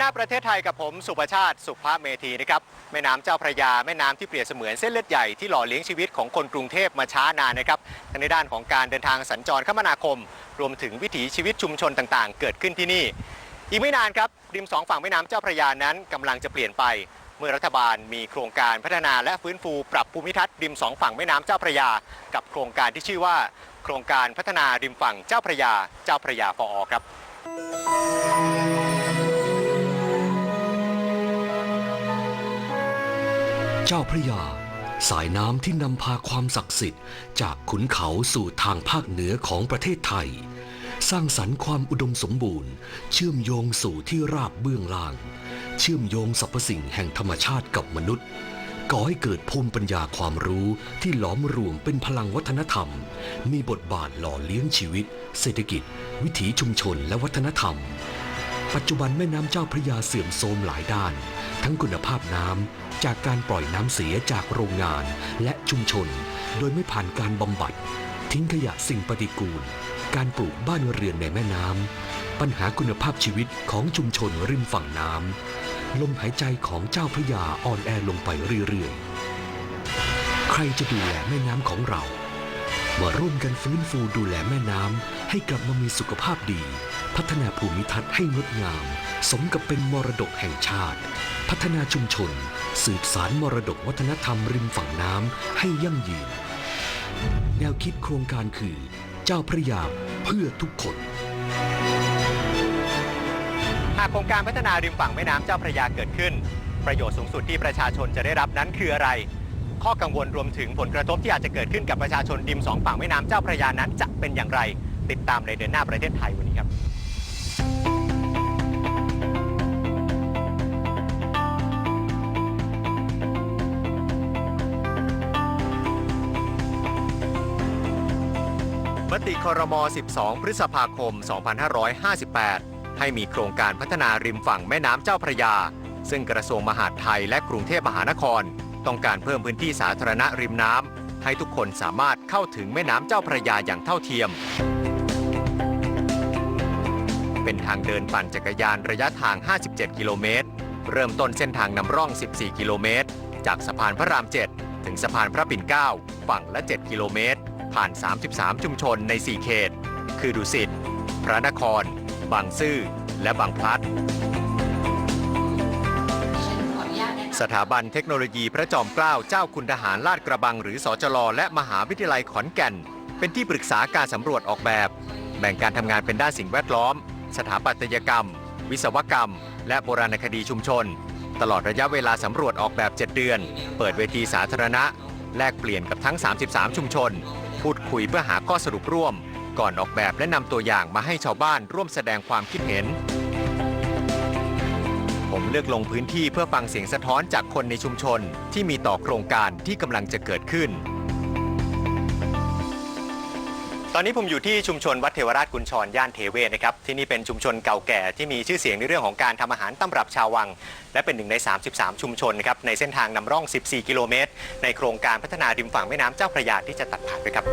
หน้าประเทศไทยกับผมสุประชาติสุภาพเมธีนะครับแม่น้ำเจ้าพระยาแม่น้ำที่เปรียบเสมือนเส้นเลือดใหญ่ที่หล่อเลี้ยงชีวิตของคนกรุงเทพมาช้านานนะครับทั้งในด้านของการเดินทางสัญจรคมนาคม รวมถึงวิถีชีวิตชุมชนต่างๆ เกิดขึ้นที่นี่ อีกไม่นานครับริมสองฝั่งแม่น้ำเจ้าพระยานั้นกำลังจะเปลี่ยนไป เมื่อรัฐบาลมีโครงการพัฒนาและฟื้นฟูปรับภูมิทัศน์ริมสองฝั่งแม่น้ำเจ้าพระยา กับโครงการที่ชื่อว่า โครงการพัฒนาริมฝั่งเจ้าพระยา เจ้าพระยาฟอครับ เจ้าพระยา สายน้ำที่นำพาความศักดิ์สิทธิ์ จากขุนเขาสู่ทางภาคเหนือของประเทศไทย สร้างสรรค์ความอุดมสมบูรณ์ เชื่อมโยงสู่ที่ราบเบื้องล่าง เชื่อมโยงสรรพสิ่งแห่งธรรมชาติกับมนุษย์ก่อให้เกิดภูมิปัญญาความรู้ที่หลอมรวมเป็นพลังวัฒนธรรม มีบทบาทหล่อเลี้ยงชีวิต เศรษฐกิจ วิถีชุมชนและวัฒนธรรม ปัจจุบันแม่น้ำเจ้าพระยาเสื่อมโทรมหลายด้าน ทั้งคุณภาพน้ำจากการปล่อยน้ำเสียจากโรงงานและชุมชน โดยไม่ผ่านการบำบัด ทิ้งขยะสิ่งปฏิกูล การปลูกบ้านเรือนในแม่น้ำปัญหาคุณภาพชีวิตของชุมชนริมฝั่งน้ำลมหายใจของเจ้าพระยาอ่อนแอลงไปเรื่อยๆ ใครจะดูแลแม่น้ำของเรามาร่วมกันฟื้นฟูดูแลแม่น้ำให้กลับมามีสุขภาพดี พัฒนาภูมิทัศน์ให้งดงาม สมกับเป็นมรดกแห่งชาติ พัฒนาชุมชน สืบสารมรดกวัฒนธรรมริมฝั่งน้ำให้ยั่งยืน แนวคิดโครงการคือ เจ้าพระยาเพื่อทุกคนหากโครงการพัฒนาริมฝั่งแม่น้ำเจ้าพระยาเกิดขึ้น ประโยชน์สูงสุดที่ประชาชนจะได้รับนั้นคืออะไร ข้อกังวลรวมถึงผลกระทบที่อาจจะเกิดขึ้นกับประชาชนริมสองฝั่งแม่น้ำเจ้าพระยานั้นจะเป็นอย่างไร ติดตามในเดือนหน้าประเทศไทยวันนี้ครับ มติคอรมอ 12 พฤษภาคม 2558 ให้มีโครงการพัฒนาริมฝั่งแม่น้ำเจ้าพระยา ซึ่งกระทรวงมหาดไทยและกรุงเทพมหานคร ต้องการเพิ่มพื้นที่สาธารณะริมน้ำให้ทุกคนสามารถเข้าถึงแม่น้ำเจ้าพระยาอย่างเท่าเทียม เป็นทางเดินปั่นจักรยานระยะทาง 57 กิโลเมตร เริ่มต้นเส้นทางนำร่อง 14 กิโลเมตร จากสะพานพระราม 7 ถึงสะพานพระปิ่นเกล้าฝั่งละ 7 กิโลเมตร ผ่าน 33 ชุมชนใน 4 เขต คือดุสิต พระนคร บางซื่อ และบางพลัด สถาบันเทคโนโลยีพระจอมเกล้าเจ้าคุณทหารลาดกระบังหรือสจลและมหาวิทยาลัยขอนแก่น เป็นที่ปรึกษาการสำรวจออกแบบ แบ่งการทำงานเป็นด้านสิ่งแวดล้อม สถาปัตยกรรม วิศวกรรม และโบราณคดีชุมชน ตลอดระยะเวลาสำรวจออกแบบ 7 เดือน เปิดเวทีสาธารณะแลกเปลี่ยนกับทั้ง 33 ชุมชน พูดคุยเพื่อหาข้อสรุปร่วม ก่อนออกแบบและนำตัวอย่างมาให้ชาวบ้านร่วมแสดงความคิดเห็น ผมเลือกลงพื้นที่เพื่อฟังเสียงสะท้อนจากคนในชุมชนที่มีต่อโครงการที่กำลังจะเกิดขึ้น ตอนนี้ผมอยู่ที่ชุมชนวัดเทวราชกุญชรย่านเทเวศนะครับที่นี่เป็นชุมชนเก่าแก่ที่มีชื่อเสียงในเรื่องของการทำอาหารตำรับชาววัง และเป็นหนึ่งใน 33 ชุมชนนะครับในเส้นทางนำร่อง 14 กิโลเมตร ในโครงการพัฒนาริมฝั่งแม่น้ำเจ้าพระยาที่จะตัดผ่านด้วยครับ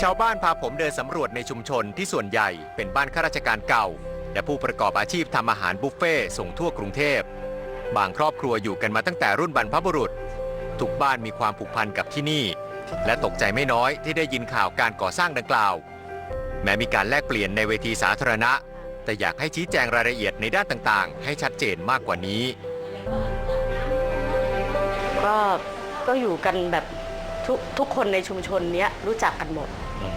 ชาวบ้านพาผมเดินสำรวจในชุมชนที่ส่วนใหญ่เป็นบ้านข้าราชการเก่า และผู้ประกอบอาชีพทำอาหารบุฟเฟ่ส่งทั่วกรุงเทพ บางครอบครัวอยู่กันมาตั้งแต่รุ่นบรรพบุรุษ ทุกบ้านมีความผูกพันกับที่นี่ และตกใจไม่น้อยที่ได้ยินข่าวการก่อสร้างดังกล่าว แม้มีการแลกเปลี่ยนในเวทีสาธารณะ แต่อยากให้ชี้แจงรายละเอียดในด้านต่างๆ ให้ชัดเจนมากกว่านี้ ก็ก็อยู่กันแบบทุกทุกคนในชุมชนเนี้ยรู้จักกันหมดอืม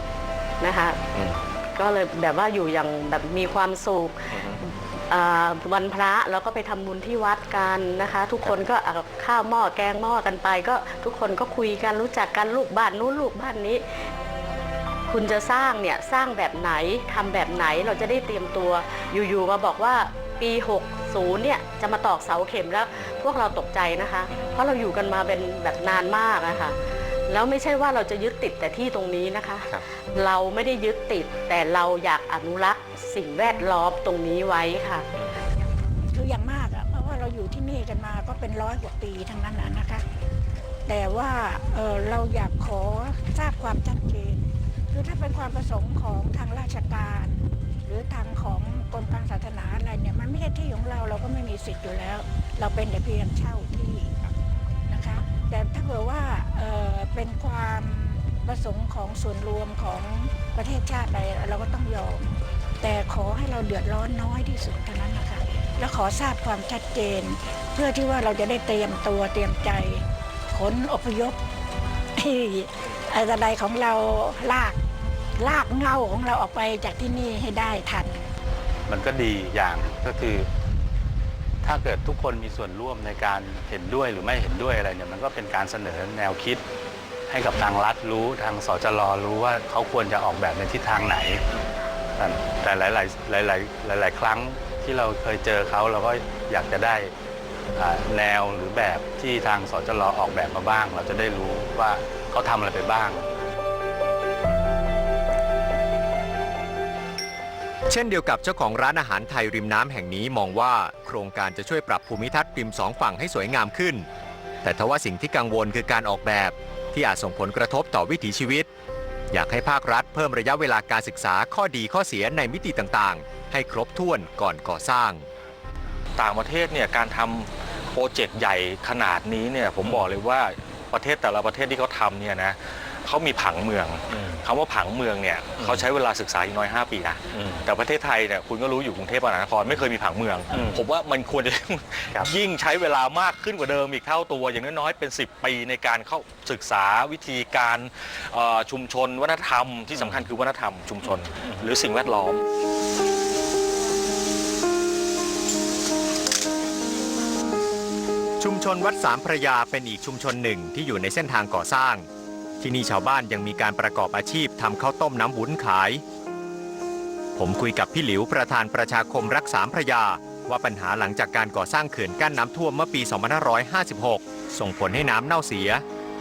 นะคะอืม ก็เลยแบบว่าอยู่อย่างแบบมีความสุขอ่าวันพระแล้วก็ไปทำบุญที่วัดกันนะคะ ทุกคนก็เอาข้าวหม้อแกงหม้อกันไป ก็ทุกคนก็คุยกันรู้จักกันลูกบ้านนู้นลูกบ้านนี้ คุณจะสร้างเนี่ยสร้างแบบไหนทำแบบไหนเราจะได้เตรียมตัว อยู่ๆมาบอกว่าปี 60 เนี่ยจะมาตอกเสาเข็มแล้วพวกเราตกใจนะคะ เพราะเราอยู่กันมาเป็นแบบนานมากนะคะ แล้วไม่ใช่ว่าเราจะยึดติดแต่ที่ตรงนี้นะคะ ครับ เราไม่ได้ยึดติดแต่เราอยากอนุรักษ์สิ่งแวดล้อมตรงนี้ไว้ค่ะ คืออย่างมากอะเพราะว่าเราอยู่ที่นี่กันมาก็เป็นร้อยกว่าปีทั้งนั้นนะนะคะ แต่ว่าเอ่อเราอยากขอทราบความชัดเจนคือถ้าเป็นความประสงค์ของทางราชการ หรือทางของกรมการศาสนาอะไรเนี่ยมันไม่ใช่ที่ของเราเราก็ไม่มีสิทธิ์อยู่แล้ว เราเป็นแต่เพียงเช่าที่นะคะ แต่ถ้าเกิดว่าเอ่อเป็นความประสงค์ของส่วนรวมของประเทศชาติใดเราก็ต้องยอม แต่ขอให้เราเดือดร้อนน้อยที่สุดเท่านั้นนะคะและขอทราบความชัดเจน เพื่อที่ว่าเราจะได้เตรียมตัวเตรียมใจขนอพยพที่อะไรของเราลากลากเงาของเราออกไปจากที่นี่ให้ได้ทัน มันก็ดีอย่างก็คือ ถ้าเกิดทุกคนมีส่วนร่วมในการเห็นด้วยหรือไม่เห็นด้วยอะไรเนี่ยมันก็เป็นการเสนอแนวคิด ให้กับทางรัฐรู้ทางสจรรู้ว่าเขาควรจะออกแบบในทิศทางไหน แต่แต่หลายๆหลายๆหลาย ๆ ครั้งที่เราเคยเจอเขาเราก็อยากจะได้แนวหรือแบบที่ทางสจรออกแบบมาบ้าง เราจะได้รู้ว่าเขาทำอะไรไปบ้าง เช่นเดียวกับเจ้าของร้านอาหารไทยริมน้ำแห่งนี้มองว่าโครงการจะช่วยปรับภูมิทัศน์ริมสองฝั่งให้สวยงามขึ้น แต่ทว่าสิ่งที่กังวลคือการออกแบบที่อาจส่งผลกระทบต่อวิถีชีวิต อยากให้ภาครัฐเพิ่มระยะเวลาการศึกษาข้อดีข้อเสียในมิติต่างๆ ให้ครบถ้วนก่อนก่อสร้าง ต่างประเทศเนี่ยการทำโปรเจกต์ใหญ่ขนาดนี้เนี่ยผมบอกเลยว่าประเทศแต่ละประเทศที่เขาทำเนี่ยนะ เขามีผังเมืองคำว่าผังเมืองเนี่ยเขาใช้เวลาศึกษาอย่างน้อย 5 ปีนะแต่ประเทศไทยเนี่ยคุณก็รู้อยู่กรุงเทพมหานครไม่เคยมีผังเมืองอืมผมว่ามันควรจะครับยิ่งใช้เวลามากขึ้นกว่าเดิมอีกเท่าตัว อย่างน้อยๆเป็น 10 ปีในการเข้าศึกษาวิธีการเอ่อชุมชนวัฒนธรรมที่สำคัญคือวัฒนธรรมชุมชน หรือสิ่งแวดล้อมชุมชนวัดสามพระยาเป็นอีกชุมชนหนึ่งที่อยู่ในเส้นทางก่อสร้าง ที่นี่ชาวบ้านยังมีการประกอบอาชีพทำข้าวต้มน้ำวุ้นขาย ผมคุยกับพี่หลิวประธานประชาคมรักสามพระยา ว่าปัญหาหลังจากการก่อสร้างเขื่อนกั้นน้ำท่วมเมื่อปี 2556 ส่งผลให้น้ำเน่าเสีย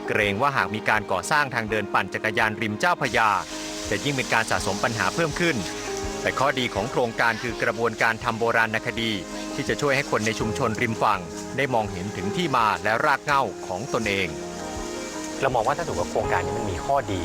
เกรงว่าหากมีการก่อสร้างทางเดินปั่นจักรยานริมเจ้าพระยา จะยิ่งเป็นการสะสมปัญหาเพิ่มขึ้น แต่ข้อดีของโครงการคือกระบวนการทำโบราณคดี ที่จะช่วยให้คนในชุมชนริมฝั่ง ได้มองเห็นถึงที่มาและรากเหง้าของตนเอง เรามองว่าถ้าถือว่าโครงการนี้มันมีข้อดี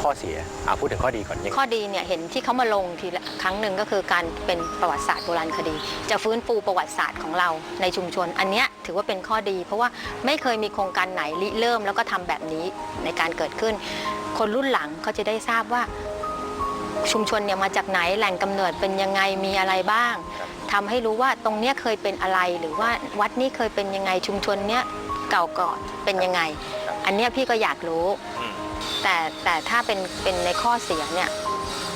ข้อเสียอ่าพูดถึงข้อดีก่อนยังข้อดีเนี่ยเห็นที่เขามาลงทีละครั้งหนึ่งก็คือการเป็นประวัติศาสตร์โบราณคดี จะฟื้นฟูประวัติศาสตร์ของเราในชุมชน อันเนี้ยถือว่าเป็นข้อดี เพราะว่าไม่เคยมีโครงการไหนริเริ่มแล้วก็ทำแบบนี้ในการเกิดขึ้น คนรุ่นหลังเขาจะได้ทราบว่าชุมชนเนี่ยมาจากไหนแหล่งกำเนิดเป็นยังไงมีอะไรบ้างทำให้รู้ว่าตรงเนี้ยเคยเป็นอะไรหรือว่าวัดนี้เคยเป็นยังไงชุมชนเนี้ยเก่าก่อนเป็นยังไง อันเนี้ยพี่ก็อยากรู้แต่แต่ถ้าเป็นเป็นในข้อเสียเนี่ย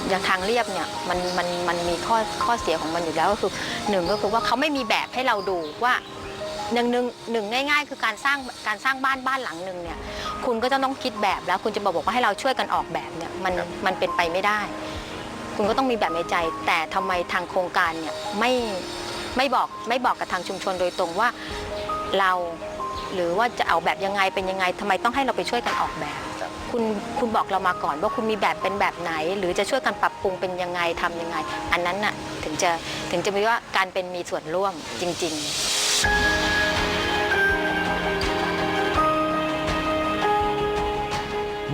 อย่างทางเรียบเนี่ยมันมันมันมีข้อข้อเสียของมันอยู่แล้วก็คือหนึ่งก็คือว่าเขาไม่มีแบบให้เราดูว่าหนึ่งหนึ่งหนึ่งง่าย ๆ คือการสร้างการสร้างบ้านบ้านหลังหนึ่งเนี่ยคุณก็จะต้องคิดแบบแล้วคุณจะบอกว่าให้เราช่วยกันออกแบบเนี่ยมันมันเป็นไปไม่ได้ คุณก็ต้องมีแบบในใจ แต่ทำไมทางโครงการเนี่ยไม่ไม่บอกไม่บอกกับทางชุมชนโดยตรงว่าเรา หรือว่าจะเอาแบบยังไงเป็นยังไงทำไมต้องให้เราไปช่วยกันออกแบบ คุณคุณบอกเรามาก่อนว่าคุณมีแบบเป็นแบบไหน หรือจะช่วยกันปรับปรุงเป็นยังไงทำยังไง อันนั้นน่ะถึงจะถึงจะมีว่าการเป็นมีส่วนร่วมจริง ๆ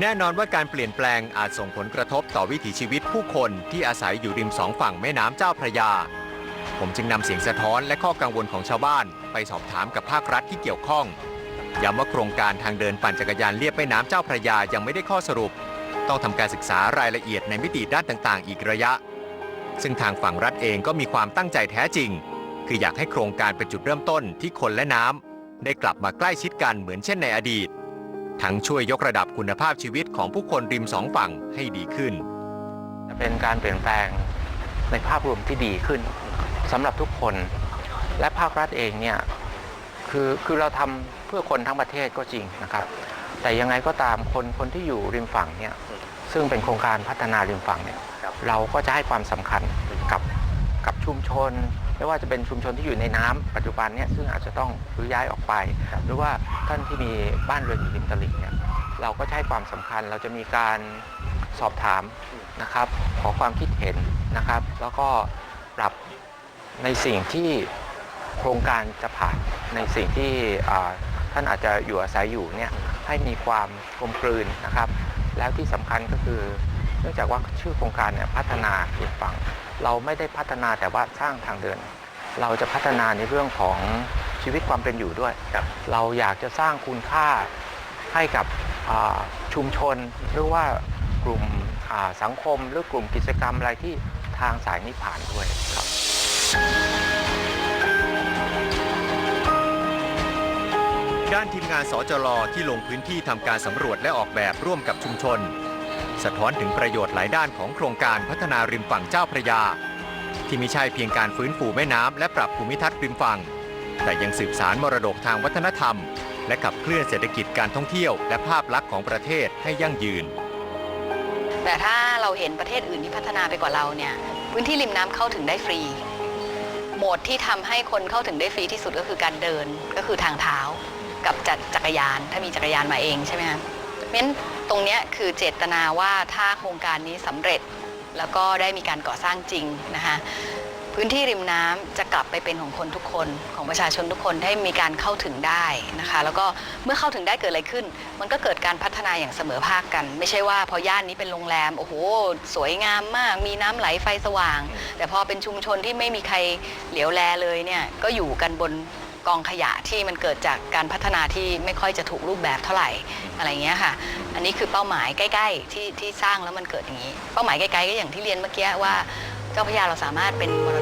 แน่นอนว่าการเปลี่ยนแปลงอาจส่งผลกระทบต่อวิถีชีวิตผู้คนที่อาศัยอยู่ริมสองฝั่งแม่น้ำเจ้าพระยา ผมจึงนำเสียงสะท้อนและข้อกังวลของชาวบ้าน ไปสอบถามกับภาครัฐที่เกี่ยวข้องย้ำว่าโครงการทางเดินปั่นจักรยานเลียบแม่น้ำเจ้าพระยายังไม่ได้ข้อสรุป ต้องทำการศึกษารายละเอียดในมิติด้านต่างๆ อีกระยะ ซึ่งทางฝั่งรัฐเองก็มีความตั้งใจแท้จริง คืออยากให้โครงการเป็นจุดเริ่มต้นที่คนและน้ำได้กลับมาใกล้ชิดกันเหมือนเช่นในอดีต ทั้งช่วยยกระดับคุณภาพชีวิตของผู้คนริมสองฝั่งให้ดีขึ้นจะเป็นการเปลี่ยนแปลงในภาพรวมที่ดีขึ้นสำหรับทุกคน และภาครัฐเองเนี่ยคือคือเราทำเพื่อคนทั้งประเทศก็จริงนะครับ แต่ยังไงก็ตามคนคนที่อยู่ริมฝั่งเนี่ยซึ่งเป็นโครงการพัฒนาริมฝั่งเนี่ยเราก็จะให้ความสำคัญกับกับชุมชน ไม่ว่าจะเป็นชุมชนที่อยู่ในน้ำปัจจุบันเนี่ยซึ่งอาจจะต้องรื้อย้ายออกไป หรือว่าท่านที่มีบ้านเรือนอยู่ริมตลิ่งเนี่ยเราก็จะให้ความสำคัญเราจะมีการสอบถามนะครับ ขอความคิดเห็นนะครับ แล้วก็ปรับในสิ่งที่ โครงการจะผ่านในสิ่งที่ท่านอาจจะอยู่อาศัยอยู่เนี่ยให้มีความกลมกลืนนะครับ แล้วที่สำคัญก็คือ เนื่องจากว่าชื่อโครงการเนี่ยพัฒนาริมฝั่งเราไม่ได้พัฒนาแต่ว่าสร้างทางเดิน เราจะพัฒนาในเรื่องของชีวิตความเป็นอยู่ด้วยเราอยากจะสร้างคุณค่าให้กับชุมชนหรือว่ากลุ่มสังคมหรือกลุ่มกิจกรรมอะไรที่ทางสายนี้ผ่านด้วยครับ ด้านทีมงานสจลที่ลงพื้นที่ทำการสำรวจและออกแบบร่วมกับชุมชน สะท้อนถึงประโยชน์หลายด้านของโครงการพัฒนาริมฝั่งเจ้าพระยา ที่ไม่ใช่เพียงการฟื้นฟูแม่น้ำและปรับภูมิทัศน์ริมฝั่ง แต่ยังสืบสารมรดกทางวัฒนธรรม และขับเคลื่อนเศรษฐกิจการท่องเที่ยว และภาพลักษณ์ของประเทศให้ยั่งยืน แต่ถ้าเราเห็นประเทศอื่นที่พัฒนาไปกว่าเราเนี่ยพื้นที่ริมน้ำเข้าถึงได้ฟรี โหมดที่ทำให้คนเข้าถึงได้ฟรีที่สุดก็คือการเดินก็คือทางเท้า กับจักจักรยาน ถ้ามีจักรยานมาเองใช่ไหมคะเพราะฉะนั้นตรงเนี้ยคือเจตนาว่าถ้าโครงการนี้สำเร็จแล้วก็ได้มีการก่อสร้างจริงนะคะพื้นที่ริมน้ำจะกลับไปเป็นของคนทุกคนของประชาชนทุกคนให้มีการเข้าถึงได้นะคะ แล้วก็เมื่อเข้าถึงได้เกิดอะไรขึ้น มันก็เกิดการพัฒนาอย่างเสมอภาคกัน ไม่ใช่ว่าพอย่านนี้เป็นโรงแรมโอ้โห สวยงามมาก มีน้ำไหลไฟสว่าง แต่พอเป็นชุมชนที่ไม่มีใครเหลียวแลเลยเนี่ยก็อยู่กันบน กองขยะที่มันเกิดจากการพัฒนาที่ไม่ค่อยจะถูกรูปแบบเท่าไหร่อะไรเงี้ยค่ะ อันนี้คือเป้าหมายใกล้ ๆ ที่ที่สร้างแล้วมันเกิดอย่างนี้ เป้าหมายใกล้ๆก็อย่างที่เรียนเมื่อกี้ว่า เจ้าพระยาเราสามารถเป็นมร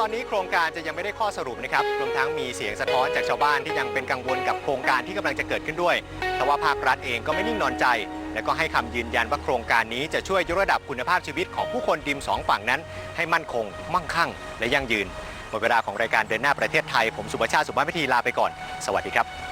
ตอนนี้โครงการจะยังไม่ได้ข้อสรุปนะครับรวมทั้งมีเสียงสะท้อนจากชาวบ้านที่ยังเป็นกังวลกับโครงการที่กำลังจะเกิดขึ้นด้วย แต่ว่าภาครัฐเองก็ไม่นิ่งนอนใจ และก็ให้คำยืนยันว่าโครงการนี้จะช่วยยกระดับคุณภาพชีวิตของผู้คนดิมสองฝั่งนั้น ให้มั่นคง มั่งคั่ง และยั่งยืนหมดเวลาของรายการเดินหน้าประเทศไทย ผมสุภาชาติสุภาพพิธีลาไปก่อน สวัสดีครับ